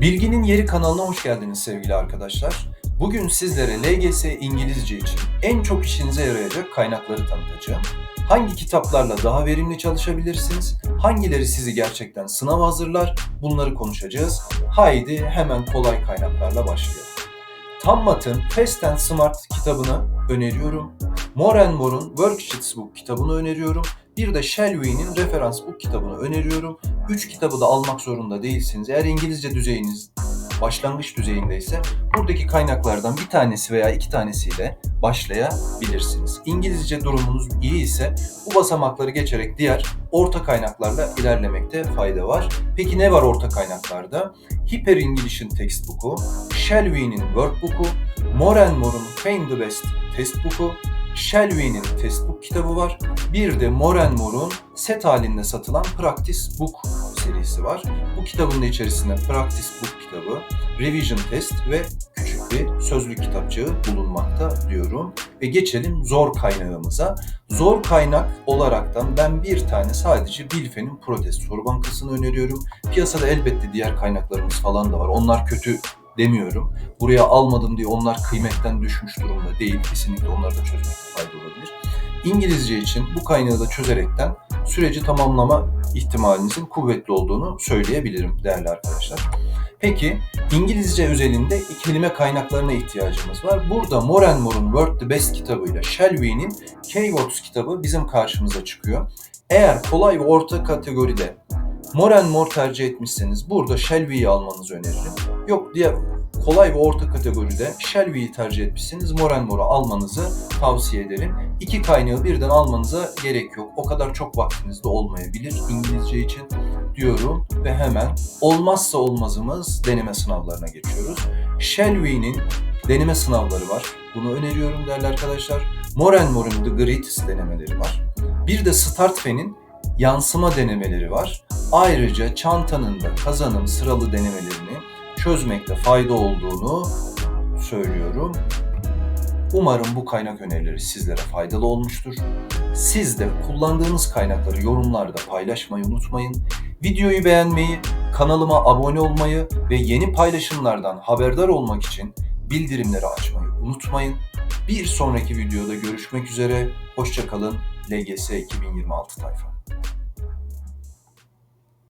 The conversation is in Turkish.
Bilginin Yeri kanalına hoş geldiniz sevgili arkadaşlar. Bugün sizlere LGS İngilizce için en çok işinize yarayacak kaynakları tanıtacağım. Hangi kitaplarla daha verimli çalışabilirsiniz? Hangileri sizi gerçekten sınav hazırlar? Bunları konuşacağız. Haydi hemen kolay kaynaklarla başlayalım. Tammat'ın Fast and Smart kitabını öneriyorum. More More'un Worksheets Book kitabını öneriyorum. Bir de Shelby'nin Referans Book kitabını öneriyorum. Üç kitabı da almak zorunda değilsiniz. Eğer İngilizce düzeyiniz başlangıç düzeyindeyse buradaki kaynaklardan bir tanesi veya iki tanesiyle başlayabilirsiniz. İngilizce durumunuz iyi ise bu basamakları geçerek diğer orta kaynaklarla ilerlemekte fayda var. Peki ne var orta kaynaklarda? Hyper English'in textbook'u, Shelby'nin workbook'u, More More'un Find the Best textbook'u, Shelby'nin textbook kitabı var. Bir de More More'un set halinde satılan Practice Book serisi var. Bu kitabın da içerisinde Practice Book kitabı, Revision Test ve küçük bir sözlük kitapçığı bulunmakta diyorum. Ve geçelim zor kaynağımıza. Zor kaynak olaraktan ben bir tane sadece Bilfe'nin protest soru bankasını öneriyorum. Piyasada elbette diğer kaynaklarımız falan da var. Onlar kötü demiyorum. Buraya almadım diye onlar kıymetten düşmüş durumda değil. Kesinlikle onları da çözmekte fayda olabilir. İngilizce için bu kaynağı da çözerekten süreci tamamlama ihtimalinizin kuvvetli olduğunu söyleyebilirim değerli arkadaşlar. Peki İngilizce özelinde kelime kaynaklarına ihtiyacımız var. Burada More More'un Word the Best kitabıyla Shelby'nin Keywords kitabı bizim karşımıza çıkıyor. Eğer kolay ve orta kategoride More More tercih etmişseniz burada Shelby'yi almanızı öneririm. Yok diye kolay ve orta kategoride Shelby'yi tercih etmişsiniz. More More'u almanızı tavsiye ederim. İki kaynağı birden almanıza gerek yok. O kadar çok vaktiniz de olmayabilir İngilizce için diyorum ve hemen olmazsa olmazımız deneme sınavlarına geçiyoruz. Shelby'nin deneme sınavları var. Bunu öneriyorum değerli arkadaşlar. More More'un The Greatest denemeleri var. Bir de Startpen'in yansıma denemeleri var. Ayrıca çantanın da kazanım sıralı denemelerini çözmekte fayda olduğunu söylüyorum. Umarım bu kaynak önerileri sizlere faydalı olmuştur. Siz de kullandığınız kaynakları yorumlarda paylaşmayı unutmayın. Videoyu beğenmeyi, kanalıma abone olmayı ve yeni paylaşımlardan haberdar olmak için bildirimleri açmayı unutmayın. Bir sonraki videoda görüşmek üzere. Hoşçakalın. LGS 2026 tayfa.